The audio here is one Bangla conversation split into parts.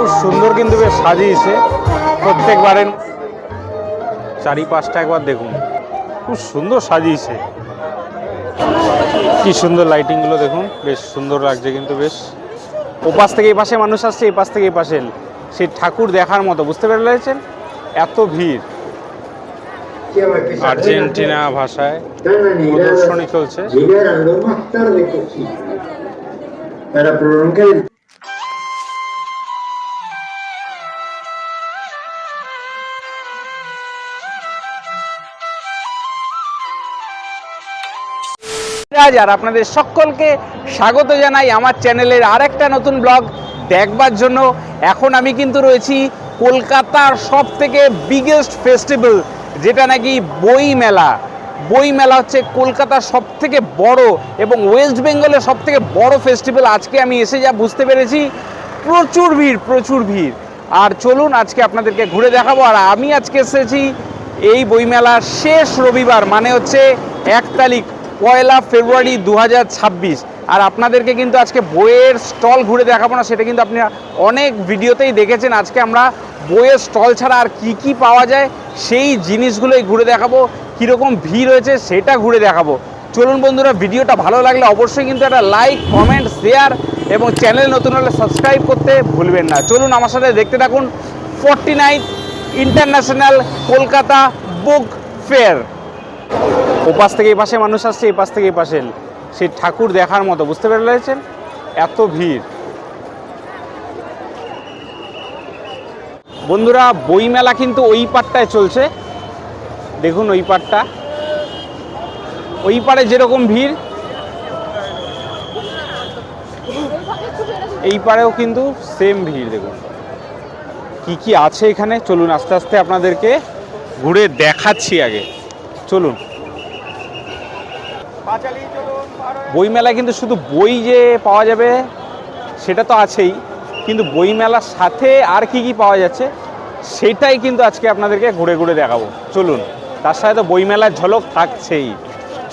খুব সুন্দর কিন্তু বেশ সাজিয়েছে। প্রত্যেকবারের চারিপাশটা একবার দেখুন। খুব সুন্দর সাজিয়েছে। কি সুন্দর লাইটিংগুলো দেখুন। বেশ সুন্দর লাগছে কিন্তু বেশ। ওপাশ থেকে এই পাশে মানুষ আসছে এই পাশ থেকে এই পাশে সেই ঠাকুর দেখার মতো, বুঝতে পেরেছেন এত ভিড়। আর্জেন্টিনা ভাষায় প্রদর্শনী চলছে। আর আপনাদের সকলকে স্বাগত জানাই আমার চ্যানেলের আর একটা নতুন ব্লগ দেখবার জন্য। এখন আমি কিন্তু রয়েছি কলকাতার সব থেকে বিগেস্ট ফেস্টিভ্যাল যেটা নাকি বই মেলা। বই মেলা হচ্ছে কলকাতার সব থেকে বড় এবং ওয়েস্ট বেঙ্গলের সব থেকে বড় ফেস্টিভ্যাল আজকে আমি এসে যা বুঝতে পেরেছি, প্রচুর ভিড় প্রচুর ভিড়। আর চলুন আজকে আপনাদেরকে ঘুরে দেখাবো। আর আমি আজকে এসেছি এই বইমেলার শেষ রবিবার মানে হচ্ছে এক তারিখ। পয়লা ফেব্রুয়ারি দু হাজার ছাব্বিশ। আর আপনাদেরকে কিন্তু আজকে বইয়ের স্টল ঘুরে দেখাবো না, সেটা কিন্তু আপনারা অনেক ভিডিওতেই দেখেছেন। আজকে আমরা বইয়ের স্টল ছাড়া আর কি কি পাওয়া যায়, সেই জিনিসগুলোই ঘুরে দেখাবো। কীরকম ভিড় হয়েছে, সেটা ঘুরে দেখাবো। চলুন বন্ধুরা, ভিডিওটা ভালো লাগলে অবশ্যই কিন্তু একটা লাইক, কমেন্ট, শেয়ার এবং চ্যানেল নতুন হলে সাবস্ক্রাইব করতে ভুলবেন না। চলুন আমার সাথে দেখতে থাকুন, forty nine international Kolkata book fair. ওপাশ থেকে এই পাশে মানুষ আসছে, এই পাশ থেকে এই পাশে সেই ঠাকুর দেখার মতো, বুঝতে পেরেছেন? এত ভিড়। বন্ধুরা, বইমেলা কিন্তু ওই পাটটায় চলছে। দেখুন ওই পাটটা ওই পারে যেরকম ভিড়, এই পারেও কিন্তু সেম ভিড়, দেখুন। কি কি আছে এখানে? চলুন আস্তে আস্তে আপনাদেরকে ঘুরে দেখাচ্ছি আগে। চলুন। বইমেলায় কিন্তু শুধু বই যে পাওয়া যাবে, সেটা তো আছেই। কিন্তু বইমেলার সাথে আর কি কি পাওয়া যাচ্ছে, সেটাই কিন্তু আজকে আপনাদেরকে ঘুরে ঘুরে দেখাবো। চলুন, তার সাথে তো বইমেলার ঝলক থাকছেই।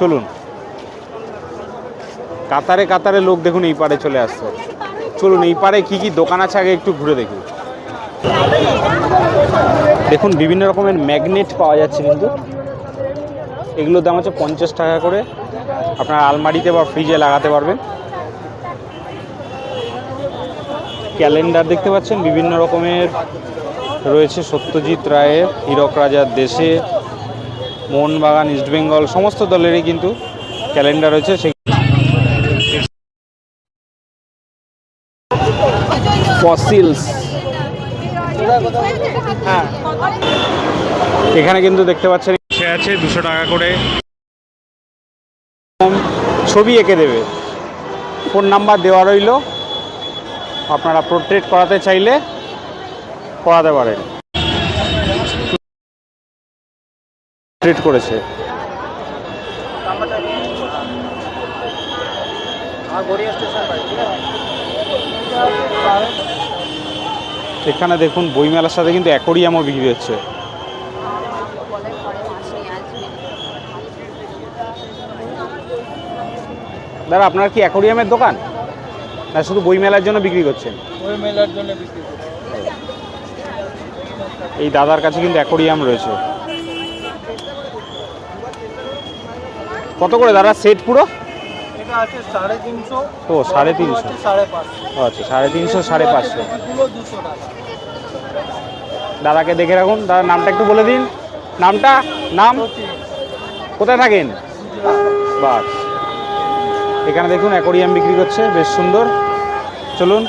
চলুন। কাতারে কাতারে লোক দেখুন এই পারে চলে আসছে। চলুন, এই পারে কি কি দোকান আছে আগে একটু ঘুরে দেখি। দেখুন, বিভিন্ন রকমের ম্যাগনেট পাওয়া যাচ্ছে কিন্তু। এগুলোর দাম হচ্ছে পঞ্চাশ টাকা করে। আপনার আলমারিতে বা ফ্রিজে লাগাতে পারবেন। ক্যালেন্ডার দেখতে পাচ্ছেন বিভিন্ন রকমের রয়েছে। সত্যজিৎ রায়ের হীরক রাজার দেশে মোহনবাগান ইস্টবেঙ্গল সমস্ত দলেরই কিন্তু ক্যালেন্ডার রয়েছে। সেই ফসিলস এখানে কিন্তু দেখতে পাচ্ছেন সে আছে দুশো টাকা করে। ছবি এঁকে দেবে। ফোন নাম্বার দেওয়া রইল। আপনারা পোর্ট্রেট করাতে চাইলে করাতে পারেন। পোর্ট্রেট করেছে। এখানে দেখুন, বইমেলার সাথে কিন্তু অ্যাকোরিয়ামও বিক্রি হচ্ছে। দাদা আপনার কি অ্যাকোরিয়ামের দোকান? না শুধু বইমেলার জন্য বিক্রি করছেন? ওই মেলার জন্য বিক্রি করছেন এই দাদার কাছে কিন্তু অ্যাকোরিয়াম রয়েছে। কত করে দাদা সেট পুরো? সাড়ে তিনশো। ও সাড়ে আচ্ছা সাড়ে তিনশো সাড়ে পাঁচশো। দাদাকে দেখে রাখুন। দাদার নামটা একটু বলে দিন। নামটা? নাম? কোথায় থাকেন? বাস এখানে দেখুন অ্যাকোরিয়াম বিক্রি করছে, বেশ সুন্দর। চলুন।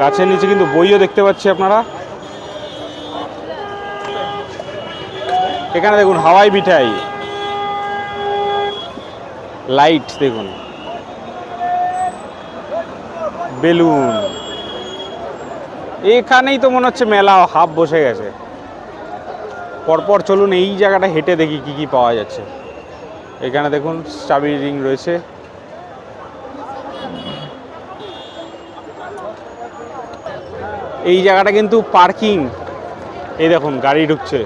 গাছের নিচে কিন্তু বইও দেখতে পাচ্ছি আপনারা। এখানে দেখুন হাওয়াই মিঠাই। লাইট, দেখুন। বেলুন। এখানেই তো মনে হচ্ছে মেলা, হাফ বসে গেছে। পরপর চলুন এই জায়গাটা হেঁটে দেখি কি কি পাওয়া যাচ্ছে। এখানে দেখুন চাবি রিং রয়েছে। এই জায়গাটা কিন্তু পার্কিং। এই দেখুন, গাড়ি ঢুকছে।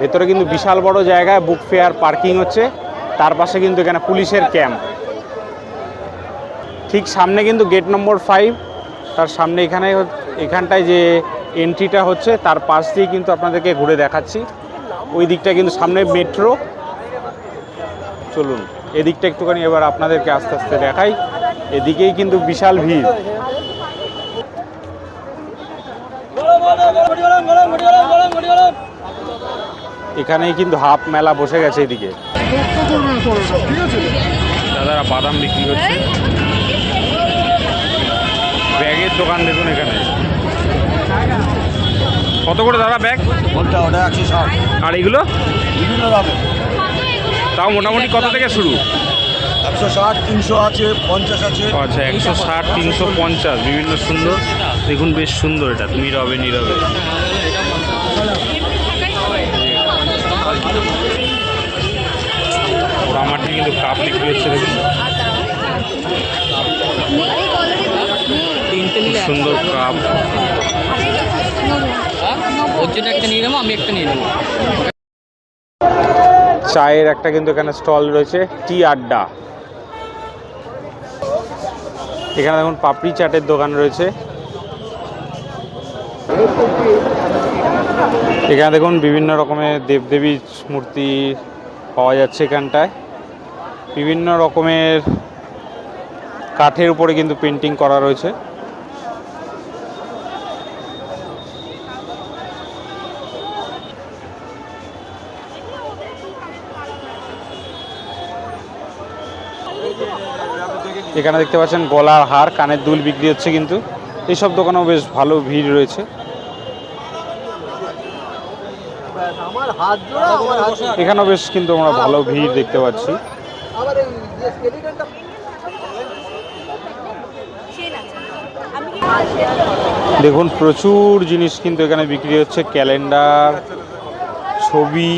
ভেতরে কিন্তু বিশাল বড় জায়গায় বুক ফেয়ার পার্কিং হচ্ছে। তার পাশে কিন্তু এখানে পুলিশের ক্যাম্প। ঠিক সামনে কিন্তু গেট নম্বর ফাইভ। তার সামনে এখানে এখানটায় যে এন্ট্রিটা হচ্ছে, তার পাশ দিয়ে কিন্তু আপনাদেরকে ঘুরে দেখাচ্ছি। ওই দিকটা কিন্তু সামনে মেট্রো চলুন এদিকটা একটুখানি এবার আপনাদেরকে আস্তে আস্তে দেখাই। এদিকেই কিন্তু বিশাল ভিড়। এখানেই কিন্তু হাফ মেলা বসে গেছে এদিকে। দাদারা বাদাম বিক্রি করছে। ব্যাগের দোকান দেখুন এখানে। কত করে দাদা ব্যাগ? ওটা একশো ষাট। আর এগুলো? বিভিন্ন দামে তাও মোটামুটি কত থেকে শুরু? একশো ষাট তিনশো আছে পঞ্চাশ আছে। আচ্ছা একশো ষাট তিনশো পঞ্চাশ বিভিন্ন সুন্দর। দেখুন বেশ সুন্দর এটা নীরবে নীরবে। রামাটি কিন্তু কাপ বিক্রি হচ্ছে দেখুন। সুন্দর কাপ। ওর জন্য একটা নিয়ে নেব আমি একটা নিয়ে নেব। চায়ের একটা কিন্তু এখানে স্টল রয়েছে, টি আড্ডা। এখানে দেখুন পাপড়ি চাটের দোকান রয়েছে। এখানে দেখুন বিভিন্ন রকমের দেবদেবীর মূর্তি পাওয়া যাচ্ছে এখানটায়। বিভিন্ন রকমের কাঠের উপরে কিন্তু পেন্টিং করা রয়েছে। এখানে দেখতে পাচ্ছেন গলার হার কানের দুল বিক্রি হচ্ছে কিন্তু। এইসব দোকানেও বেশ ভালো ভিড় রয়েছে। এখানেও বেশ কিন্তু আমরা ভালো ভিড় দেখতে পাচ্ছি। দেখুন প্রচুর জিনিস কিন্তু এখানে বিক্রি হচ্ছে। ক্যালেন্ডার ছবি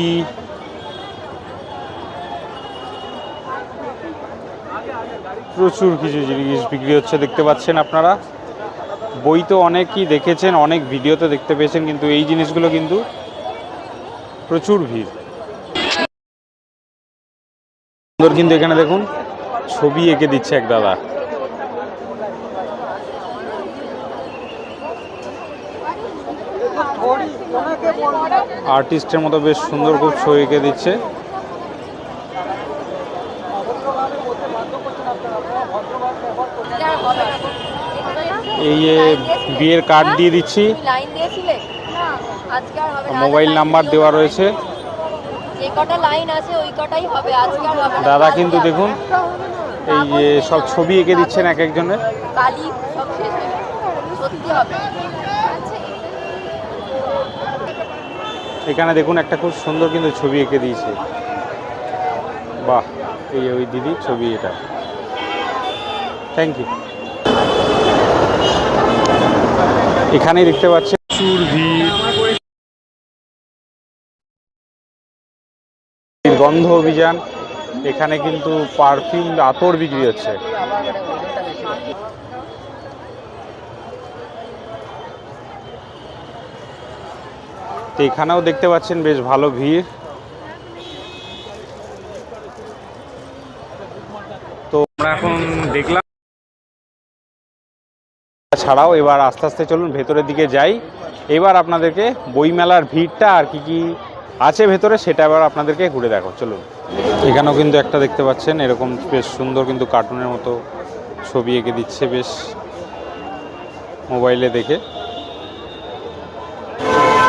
প্রচুর কিছু জিনিস বিক্রি হচ্ছে, দেখতে পাচ্ছেন আপনারা। বই তো অনেকই দেখেছেন, অনেক ভিডিওতে দেখতে পেয়েছেন, কিন্তু এই জিনিসগুলো কিন্তু প্রচুর ভিড়। সুন্দর কিন্তু এখানে দেখুন, ছবি এঁকে দিচ্ছে এক দাদা। আর্টিস্টের মতো বেশ সুন্দর খুব ছবি এঁকে দিচ্ছে। এই যে বিয়ের কার্ড দিয়ে দিচ্ছি। মোবাইল নাম্বার দেওয়া রয়েছে। দাদা কিন্তু দেখুন, এই যে সব ছবি এঁকে দিচ্ছেন এক একজনের। এখানে দেখুন, একটা খুব সুন্দর কিন্তু ছবি এঁকে দিয়েছে। বাহ, এই ওই দিদির ছবি এটা। থ্যাংক ইউ এখানেই দেখতে পাচ্ছেন প্রচুর ভিড়। গন্ধ অভিযান এখানে কিন্তু পারফিউম আতর বিক্রি হচ্ছে। এখানেও দেখতে পাচ্ছেন বেশ ভালো ভিড় তো আমরা এখন দেখলাম ছাড়াও এবার আস্তে আস্তে চলুন ভেতরের দিকে যাই। এবার আপনাদেরকে বইমেলার ভিড়টা আর কি কি আছে ভেতরে সেটা এবার আপনাদেরকে ঘুরে দেখো চলুন। এখানেও কিন্তু একটা দেখতে পাচ্ছেন, এরকম বেশ সুন্দর কিন্তু কার্টুনের মতো ছবি এঁকে দিচ্ছে বেশ মোবাইলে দেখে।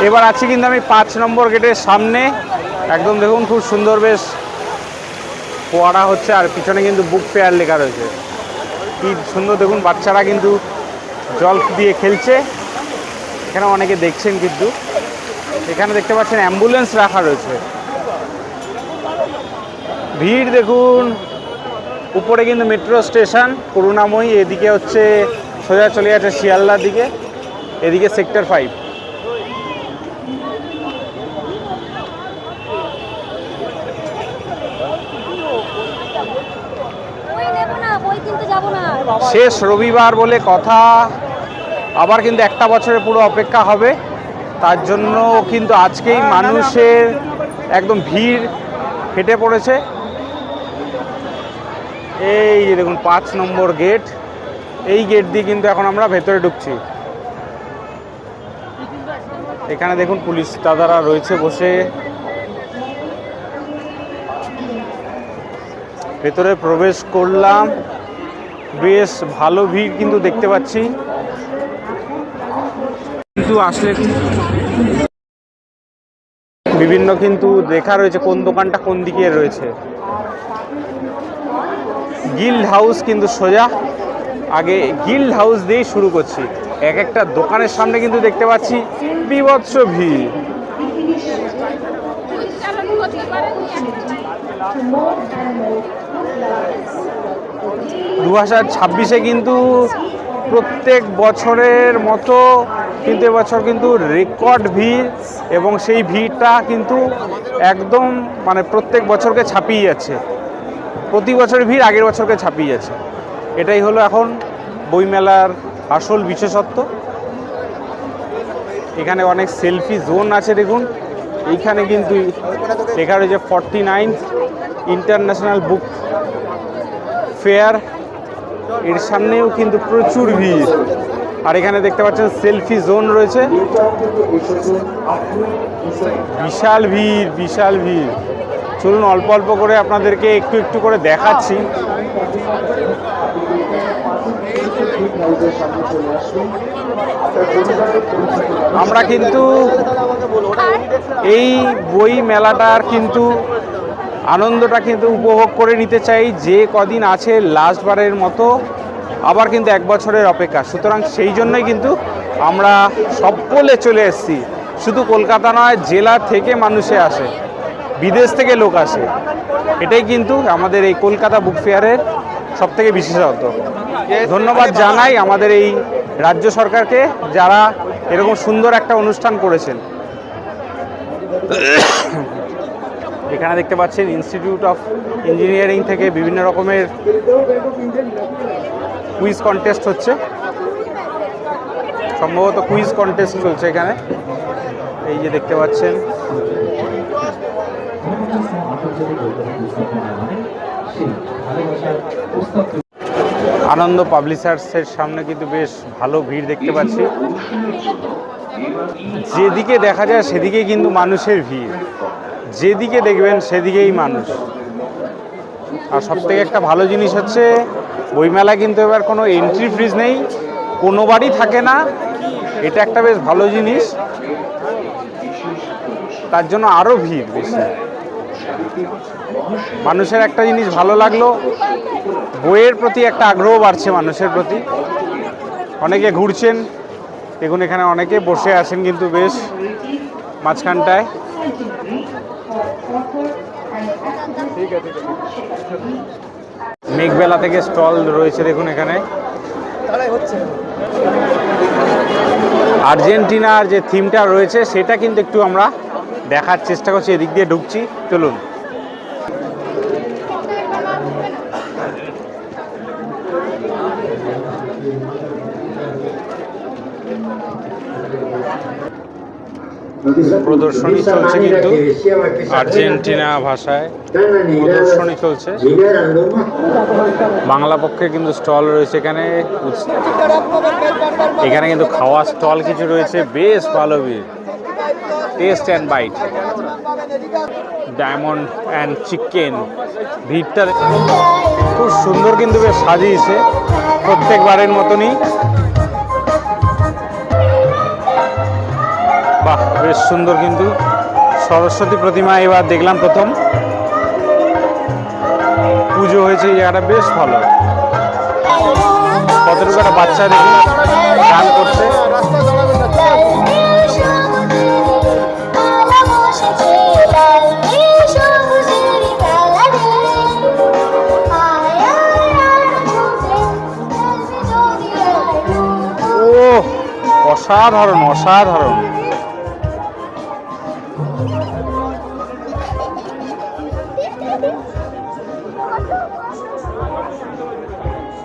এবার আছি কিন্তু আমি পাঁচ নম্বর গেটের সামনে। একদম দেখুন খুব সুন্দর বেশ ফোয়ারা হচ্ছে, আর পিছনে কিন্তু বুক ফেয়ার লেখা রয়েছে। কি সুন্দর দেখুন, বাচ্চারা কিন্তু জল দিয়ে খেলছে। এখানে অনেকে দেখছেন কিন্তু। এখানে দেখতে পাচ্ছেন অ্যাম্বুলেন্স রাখা রয়েছে। ভিড় দেখুন। উপরে কিন্তু মেট্রো স্টেশন, করুণাময়ী। এদিকে হচ্ছে সোজা চলে যাচ্ছে শিয়ালদার দিকে। এদিকে সেক্টর ফাইভ বই নেব না বই কিনতে যাব না শেষ রবিবার বলে কথা। আবার কিন্তু একটা বছরের পুরো অপেক্ষা হবে। তার জন্য কিন্তু আজকেই মানুষের একদম ভিড় ফেটে পড়েছে। এই যে দেখুন, পাঁচ নম্বর গেট। এই গেট দিয়ে কিন্তু এখন আমরা ভেতরে ঢুকছি। এখানে দেখুন, পুলিশ দাদারা রয়েছে বসে। ভেতরে প্রবেশ করলাম। বেশ ভালো ভিড় কিন্তু দেখতে পাচ্ছি। কিন্তু আসলে বিভিন্ন কিন্তু দেখা রয়েছে কোন দোকানটা কোন দিকে রয়েছে। গিল্ড হাউস কিন্তু সোজা। আগে গিল্ড হাউস দিয়েই শুরু করছি। এক একটা দোকানের সামনে কিন্তু দেখতে পাচ্ছি বিভৎস ভিড়। দু হাজার ছাব্বিশে কিন্তু প্রত্যেক বছরের মতো কিন্তু এবছর কিন্তু রেকর্ড ভিড় এবং সেই ভিড়টা কিন্তু একদম মানে প্রত্যেক বছরকে ছাপিয়ে যাচ্ছে। প্রতি বছরের ভিড় আগের বছরকে ছাপিয়ে যাচ্ছে। এটাই হলো এখন বইমেলার আসল বিশেষত্ব। এখানে অনেক সেলফি জোন আছে দেখুন। এইখানে কিন্তু লেখা রয়েছে forty nine international book. Fair, এর সামনেও কিন্তু প্রচুর ভিড়। আর এখানে দেখতে পাচ্ছেন সেলফি জোন রয়েছে। বিশাল ভিড় বিশাল ভিড়। চলুন অল্প অল্প করে আপনাদেরকে একটু একটু করে দেখাচ্ছি। আমরা কিন্তু এই বই মেলাটার কিন্তু আনন্দটা কিন্তু উপভোগ করে নিতে চাই। যে কদিন আছে লাস্টবারের মতো, আবার কিন্তু এক বছরের অপেক্ষা। সুতরাং সেই জন্যই কিন্তু আমরা সকলে চলে এসেছি। শুধু কলকাতা নয়, জেলা থেকে মানুষে আসে, বিদেশ থেকে লোক আসে। এটাই কিন্তু আমাদের এই কলকাতা বুক ফেয়ারের সব থেকে বিশেষত ধন্যবাদ জানাই আমাদের এই রাজ্য সরকারকে, যারা এরকম সুন্দর একটা অনুষ্ঠান করেছেন। এখানে দেখতে পাচ্ছেন ইনস্টিটিউট অফ ইঞ্জিনিয়ারিং থেকে বিভিন্ন রকমের কুইজ কন্টেস্ট হচ্ছে। সম্ভবত কুইজ কন্টেস্ট চলছে এখানে। এই যে দেখতে পাচ্ছেন। আনন্দ পাবলিশার্সের সামনে কিন্তু বেশ ভালো ভিড় দেখতে পাচ্ছি। যেদিকে দেখা যায় সেদিকে কিন্তু মানুষের ভিড়। যেদিকে দেখবেন সেদিকেই মানুষ। আর সব থেকে একটা ভালো জিনিস হচ্ছে বইমেলা কিন্তু এবার কোনো এন্ট্রি ফিজ নেই কোনো বাড়ি থাকে না। এটা একটা বেশ ভালো জিনিস। তার জন্য আরও ভিড় বেশি। মানুষের একটা জিনিস ভালো লাগল, বইয়ের প্রতি একটা আগ্রহ বাড়ছে মানুষের প্রতি। অনেকে ঘুরছেন, দেখুন এখানে অনেকে বসে আছেন কিন্তু বেশ মাঝখানটায়। মেঘবেলা থেকে স্টল রয়েছে দেখুন এখানে। আর্জেন্টিনার যে থিমটা রয়েছে সেটা কিন্তু একটু আমরা দেখার চেষ্টা করছি এদিক দিয়ে ঢুকছি। চলুন। প্রদর্শনী চলছে কিন্তু আর্জেন্টিনা ভাষায় প্রদর্শনী চলছে। বাংলা পক্ষে কিন্তু স্টল রয়েছে এখানে। এখানে কিন্তু খাওয়া স্টল কিছু রয়েছে। বেশ ভালো ভিড়। Taste and bite diamond and chicken ভিড়টা খুব সুন্দর কিন্তু বেশ সাজিয়েছে। প্রত্যেকবারের মতনই। বাহ বেশ সুন্দর কিন্তু। সরস্বতী প্রতিমা এবার দেখলাম প্রথম। পুজো হয়েছে এই জায়গাটা বেশ ভালো। কতটুকু একটা বাচ্চা দেখুন গান করছে। অসাধারণ অসাধারণ।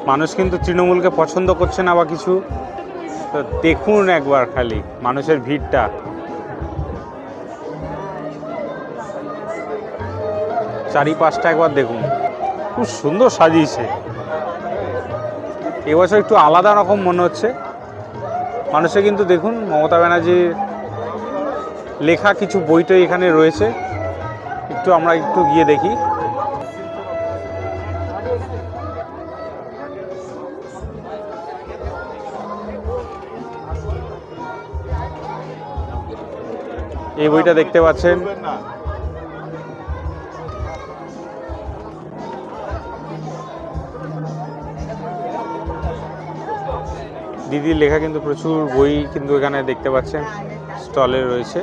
মানুষ কিন্তু তৃণমূলকে পছন্দ করছে না বা কিছু। তো দেখুন একবার খালি মানুষের ভিড়টা। চারিপাশটা একবার দেখুন। খুব সুন্দর সাজিয়েছে। এবছর একটু আলাদা রকম মনে হচ্ছে। মানুষে কিন্তু দেখুন মমতা ব্যানার্জির লেখা কিছু বইটই এখানে রয়েছে। একটু আমরা একটু গিয়ে দেখি। এই বইটা দেখতে পাচ্ছেন। দিদির লেখা কিন্তু প্রচুর বই কিন্তু এখানে দেখতে পাচ্ছেন। স্টলে রয়েছে।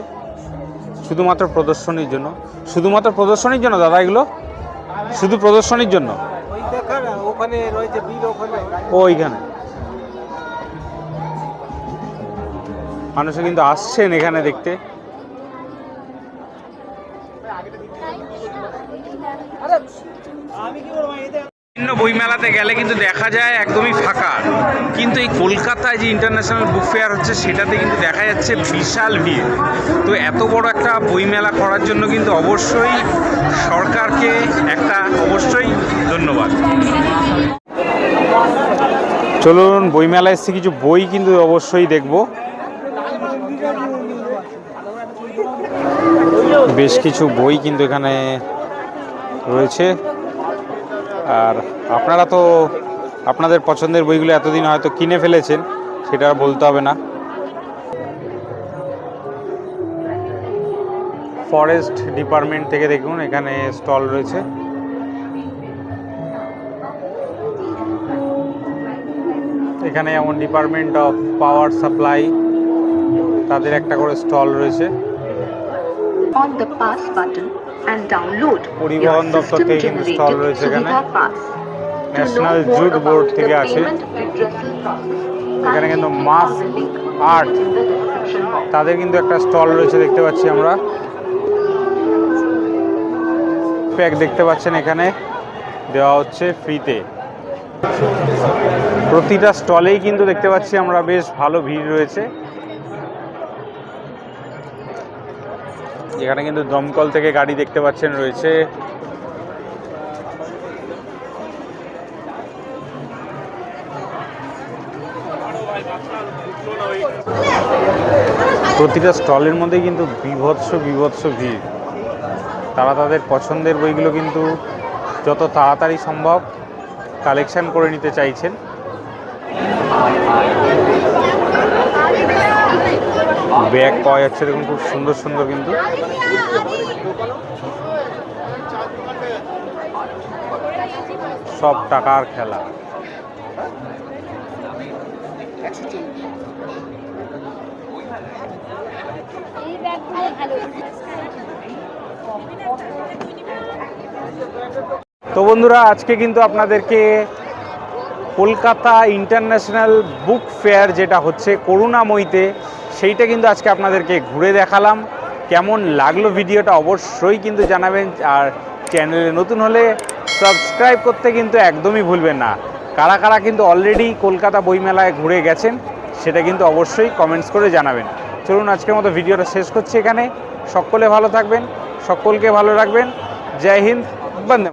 শুধুমাত্র প্রদর্শনীর জন্য। শুধুমাত্র প্রদর্শনীর জন্য দাদা এগুলো? শুধু প্রদর্শনীর জন্য? ওইখানে মানুষে কিন্তু আসছেন এখানে দেখতে। বিভিন্ন বইমেলাতে গেলে কিন্তু দেখা যায় একদমই ফাঁকা। কিন্তু এই কলকাতায় যে ইন্টারন্যাশনাল বুক ফেয়ার হচ্ছে, সেটাতে কিন্তু দেখা যাচ্ছে বিশাল ভিড়। তো এত বড় একটা বইমেলা করার জন্য কিন্তু অবশ্যই সরকারকে একটা অবশ্যই ধন্যবাদ। চলুন, বইমেলায় এসে কিছু বই কিন্তু অবশ্যই দেখব। বেশ কিছু বই কিন্তু এখানে রয়েছে। আর আপনারা তো আপনাদের পছন্দের বইগুলো এতদিন হয়তো কিনে ফেলেছেন, সেটা আর বলতে হবে না। ফরেস্ট ডিপার্টমেন্ট থেকে দেখুন, এখানে স্টল রয়েছে। এখানে যেমন ডিপার্টমেন্ট অফ পাওয়ার সাপ্লাই তাদের একটা করে স্টল রয়েছে। And download পরিবহন দপ্তর থেকে কিন্তু stall রয়েছে এখানে। ন্যাশনাল জুট বোর্ড থেকে আছে। এখানে কিন্তু মাস আর্ট. তাদের কিন্তু একটা স্টল রয়েছে দেখতে পাচ্ছি আমরা। প্যাক দেখতে পাচ্ছেন এখানে। দেওয়া হচ্ছে ফ্রিতে প্রতিটা স্টলেই কিন্তু দেখতে পাচ্ছি আমরা বেশ ভালো ভিড় রয়েছে। এখানে কিন্তু দমকল থেকে গাড়ি দেখতে পাচ্ছেন রয়েছে। প্রতিটা স্টলের মধ্যে কিন্তু বিভৎস বিভৎস ভিড়। তারা তাদের পছন্দের বইগুলো কিন্তু যত তাড়াতাড়ি সম্ভব কালেকশন করে নিতে চাইছেন। ব্যাগ পাওয়া যাচ্ছে, দেখুন, খুব সুন্দর সুন্দর কিন্তু। সব টাকার খেলা। তো বন্ধুরা, আজকে কিন্তু আপনাদেরকে কলকাতা ইন্টারন্যাশনাল বুক ফেয়ার যেটা হচ্ছে, করুণাময়ীতে সেইটা কিন্তু আজকে আপনাদেরকে ঘুরে দেখালাম। কেমন লাগল ভিডিওটা অবশ্যই কিন্তু জানাবেন। আর চ্যানেলে নতুন হলে সাবস্ক্রাইব করতে কিন্তু একদমই ভুলবেন না। কারা কারা কিন্তু অলরেডি কলকাতা বইমেলায় ঘুরে গেছেন, সেটা কিন্তু অবশ্যই কমেন্টস করে জানাবেন। চলুন আজকের মতো ভিডিওটা শেষ করছি এখানে। সকলে ভালো থাকবেন, সকলকে ভালো রাখবেন। জয় হিন্দ, বন্দে